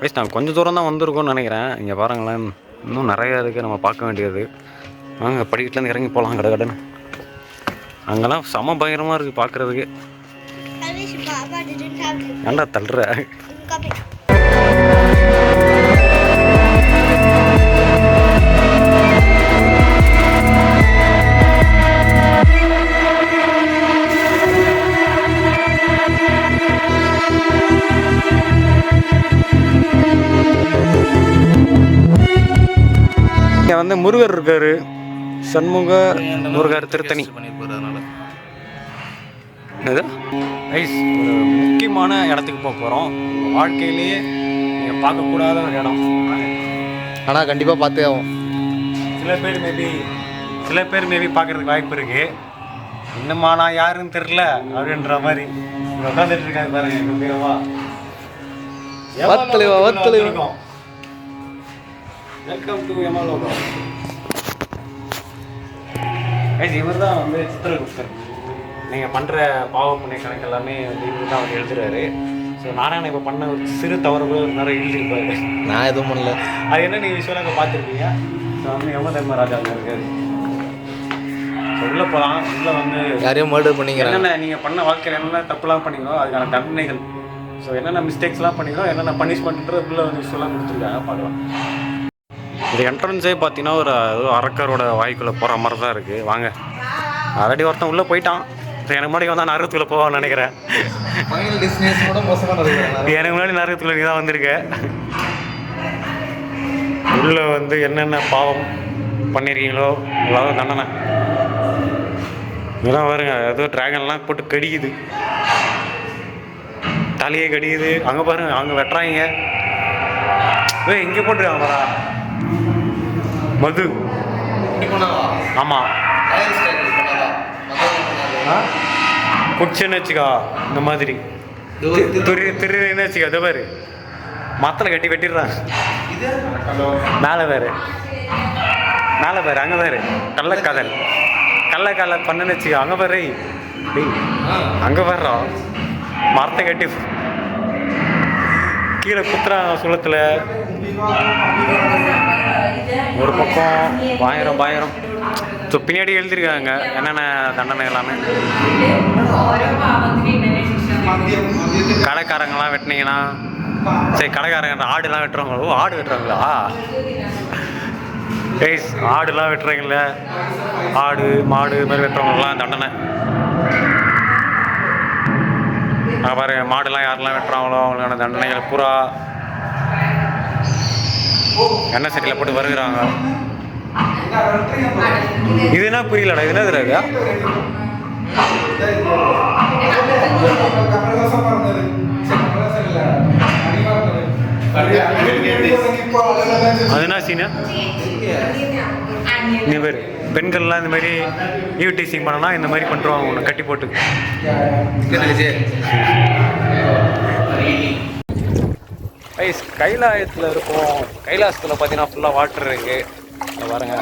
Guys நான் கொஞ்சம் தூரம் தான் வந்திருக்கோம்னு நினைக்கிறேன். இங்கே பாருங்களேன் இன்னும் நிறையா இருக்குது நம்ம பார்க்க வேண்டியது. வாங்க படிக்கட்டுலேருந்து இறங்கி போகலாம் கடை கடன் அங்கெல்லாம் செம பயங்கரமாக இருக்குது பார்க்குறதுக்கு ஏன்டா தள்ளுற? இங்கே வந்து முருகர் இருக்காரு. சண்முக முருகர் திருத்தணி. என்னது? ஐஸ் ஒரு முக்கியமான இடத்துக்கு போக போகிறோம் வாழ்க்கையிலேயே நீங்கள் பார்க்கக்கூடாத ஒரு இடம். ஆனால் கண்டிப்பாக பார்த்தே ஆகும் சில பேர் மேபி சில பேர் மேபி பார்க்கறதுக்கு வாய்ப்பு இருக்கு. இன்னுமா நான் யாருன்னு தெரில அப்படின்ற மாதிரி. உட்காந்துட்டு இருக்காங்க பாருங்க கம்பீரமா வத்தலைவா, வத்தலைவா. வெல்கம் டு யமலோகம் கைஸ் இவர் தான் வந்து சித்திரகுப்தர். நீங்கள் பண்ணுற பாவ புண்ணிய கணக்கு எல்லாமே வந்து இவர் தான் அவர் எழுதுறாரு. ஸோ நாராயணன் இப்போ பண்ண ஒரு சிறு தவறு கூட ஒரு நேரம் எழுதியிருப்பாரு. நான் எதுவும் பண்ணல. அது என்ன நீங்கள் விஷயம் அங்கே பார்த்துருப்பீங்க? ஸோ வந்து யம தர்மராஜா அங்கே இருக்காரு? ஸோ உள்ளே போகலாம் உள்ளே வந்து யாரையும் மர்டர் பண்ணிக்கிறாங்க என்னென்ன நீங்கள் பண்ண வாழ்க்கையில் என்னென்ன தப்புலாம் பண்ணீங்களோ அதுக்கான தண்டனைகள். ஸோ என்னென்ன மிஸ்டேக்ஸ்லாம் பண்ணீங்களோ என்னென்ன பனிஷ்மெண்ட்ன்றது உள்ள வந்து விஷயம்லாம் கொடுத்துருக்காங்க. பார்க்கலாம். இது என்ட்ரன்ஸே பார்த்தீங்கன்னா ஒரு அரக்கரோட வாய்க்குள்ளே போகிற மாதிரி தான் இருக்குது வாங்க. ஆல்ரெடி ஒருத்தன் உள்ளே போயிட்டான். எனக்கு முன்னாடி வந்தால் நரகத்துக்குள்ளே போவான்னு நினைக்கிறேன். எனக்கு முன்னாடி நரகத்துக்குள்ள நீ தான் வந்திருக்க. உள்ள வந்து என்னென்ன பாவம் பண்ணியிருக்கீங்களோ அவ்வளோ தண்டனை. இதெல்லாம் பாருங்க ஏதோ டிராகன்லாம் போட்டு கடிக்குது. தலையே கடிக்குது. அங்கே பாருங்க அங்கே வெட்டுறாங்க. ஏய் இங்கே போட்டுருக்காங்க பாரா மது. ஆமாம் குச்சின்னு வச்சுக்கா இந்த மாதிரி. திரு திருன்னு வச்சுக்கோ அதை பாரு. மத்தில் கட்டி வெட்டிடுறான். மேலே வேறு மேலே பாரு அங்கே பாரு. கள்ளக்காதல் கள்ளக்காதல் பண்ணுன்னு வச்சுக்கோ அங்கே பாரு. டேய் அங்கே வர்றோம் மரத்தை கட்டி கீழே குத்துறாங்க சுளத்தில் ஒரு பக்கம் பாயிரம் பாயிரம். ஸோ பின்னாடி எழுதியிருக்காங்க. என்னென்ன தண்டனை எல்லாமே. கடைக்காரங்களாம் வெட்டினீங்கன்னா சரி கடைக்காரங்க ஆடுலாம் வெட்டுறாங்களோ ஓ ஆடு வெட்டுறாங்களா? ஏய் ஆடுலாம் வெட்டுறீங்களே ஆடு மாடு இது மாதிரி வெட்டுறவங்களாம் தண்டனை. பாருங்க மாடுலாம் யாரெல்லாம் வெட்டுறாங்களோ அவங்களுக்கான தண்டனைகள் புறா எண்ணெய் சட்டியில் போட்டு வருகிறாங்க. இது என்ன புரியலடா இது என்ன தெரியாது அது என்ன சீனு இந்த மாதிரி பெண்கள்லாம் இந்த மாதிரி யூடிசிங் பண்ணனா இந்த மாதிரி பண்ணுறாங்க உன்னை கட்டி போட்டு. ஐஸ் கைலாயத்தில் இருக்கும். கைலாசத்தில் பார்த்தீங்கன்னா ஃபுல்லாக வாட்டர் இருக்கு. இங்க பாருங்க.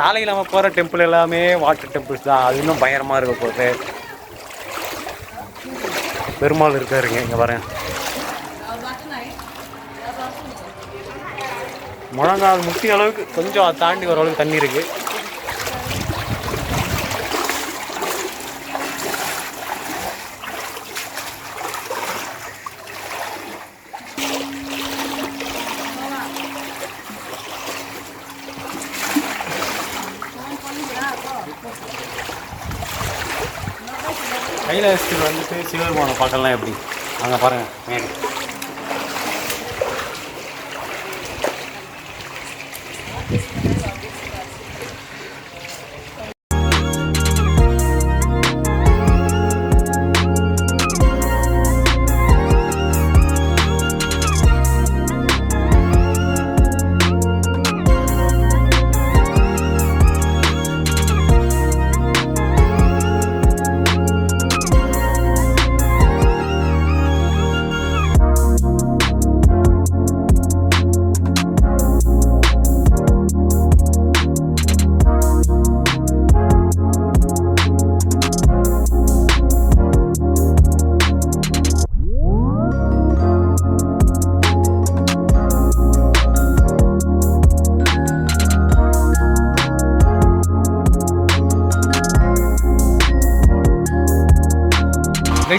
நாளைக்கு நம்ம போகிற டெம்பிள் எல்லாமே வாட்டர் டெம்பிள்ஸ் தான். அது இன்னும் பயங்கரமாக இருக்க போகுது. பெருமாள் இருக்காருங்க இங்கே பாருங்க. முழங்கால் முட்டி அளவுக்கு கொஞ்சம் தாண்டி வர அளவுக்கு தண்ணி இருக்கு. கைலாசத்தில் வந்துட்டு சிவபெருமான பார்க்கலாம் எப்படி? அங்கே பாருங்கள் மேலே.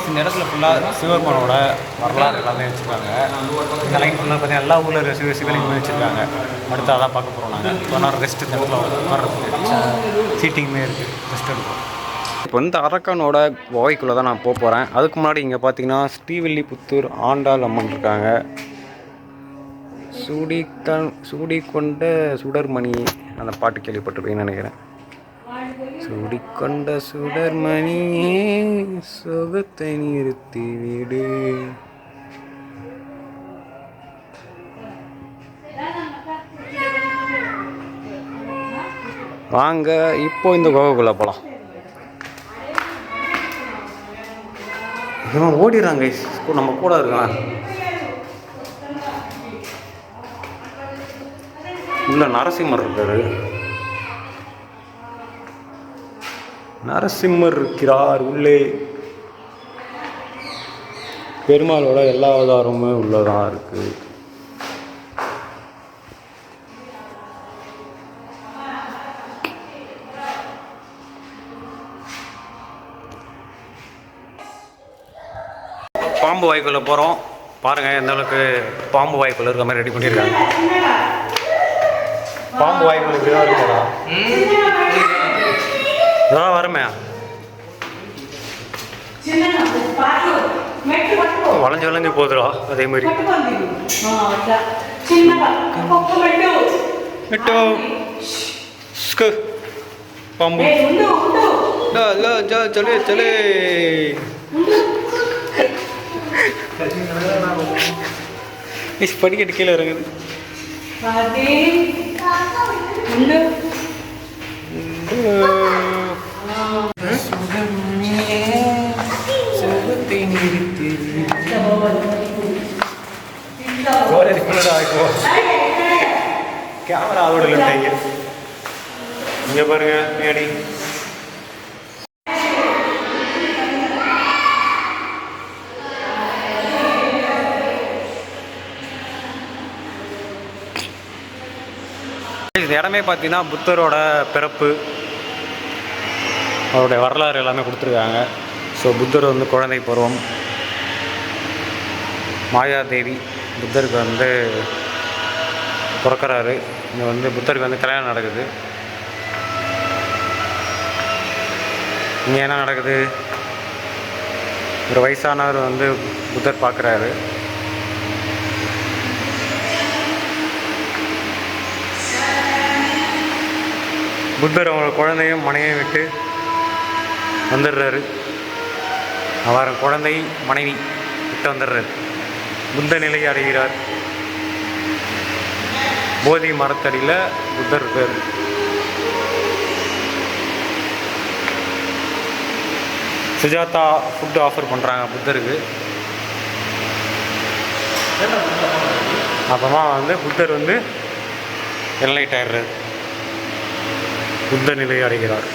இந்த இடத்துல ஃபுல்லாக சிவபெருமானோட வரலாறு எல்லாமே வச்சுருக்காங்க. இந்த லைன் ஃபுல்லாக பார்த்தீங்கன்னா எல்லா ஊரில் இருக்க சிவ சிவலிங்கமே வச்சுருக்காங்க. அடுத்து அதான் பார்க்க போகிறோம் நாங்கள் இப்போ நேரம் ரெஸ்ட் இந்த இடத்துல உட்கார்றதுக்கு. சீட்டிங்குமே இருக்குது ரெஸ்ட் எடுப்போம். இப்போ வந்து அரக்கனோட கோவைக்குள்ளே தான் நான் போக போகிறேன் அதுக்கு முன்னாடி இங்கே பார்த்தீங்கன்னா ஸ்ரீவில்லிபுத்தூர் ஆண்டாள் அம்மன் இருக்காங்க. சூடி சூடி கொண்ட சுடர்மணி அந்த பாட்டு கேள்விப்பட்டிருப்பீங்கன்னு நினைக்கிறேன். சூடிக்கொண்ட சுடர்மணியே சுகத்தை நிறுத்திவிடு வாங்க இப்போ இந்த கோவைக்குள்ளே போகலாம் இவன் ஓடிடுறாங்க நம்ம கூட இருக்கான். உள்ள நரசிம்மர் இருக்காரு. நரசிம்மர் இருக்கிறார் உள்ளே. பெருமாளோட எல்லா அவதாரமுமே உள்ளதான் இருக்கு. பாம்பு வாய்க்குள்ள போகிறோம் பாருங்கள் எந்த அளவுக்கு பாம்பு வாய்க்குள்ள இருக்க மாதிரி ரெடி பண்ணியிருக்காங்க. பாம்பு வாய்க்குள்ள இப்படி தான் அதான் வரமே வளைஞ்சு வளைஞ்சு போகுதுடா அதே மாதிரி. எட்டோ ஸ்கு. பாம்பு. லா, லா, ஜா, சலே சலே. படிக்கட்டு கீழே இறங்குது. கேமரா அதோட இல்லைங்க இங்க பாருங்க பின்னாடி. இந்த இடமே பார்த்தீங்கன்னா புத்தரோட பிறப்பு. அவருடைய வரலாறு எல்லாமே கொடுத்துருக்காங்க. ஸோ புத்தர் வந்து குழந்தை பருவம். மாயாதேவி புத்தருக்கு வந்து பிறக்கறாரு. இங்கே வந்து புத்தருக்கு வந்து கல்யாணம் நடக்குது. இங்கே என்ன நடக்குது? ஒரு வயசானவர் வந்து புத்தர் பார்க்குறாரு. புத்தர் அவங்க குழந்தையும் மனைவியும் விட்டு வந்துடுறாரு. அவர் குழந்தை மனைவி விட்டு வந்துடுறாரு. புத்த நிலையை அடைகிறார் போதி மரத்தடியில் புத்தர் பேர். சுஜாதா ஃபுட்டு ஆஃபர் பண்ணுறாங்க புத்தருக்கு. அப்புறமா வந்து புத்தர் வந்து என்லைட் ஆயிடுறாரு. புத்த நிலை அடைகிறார்.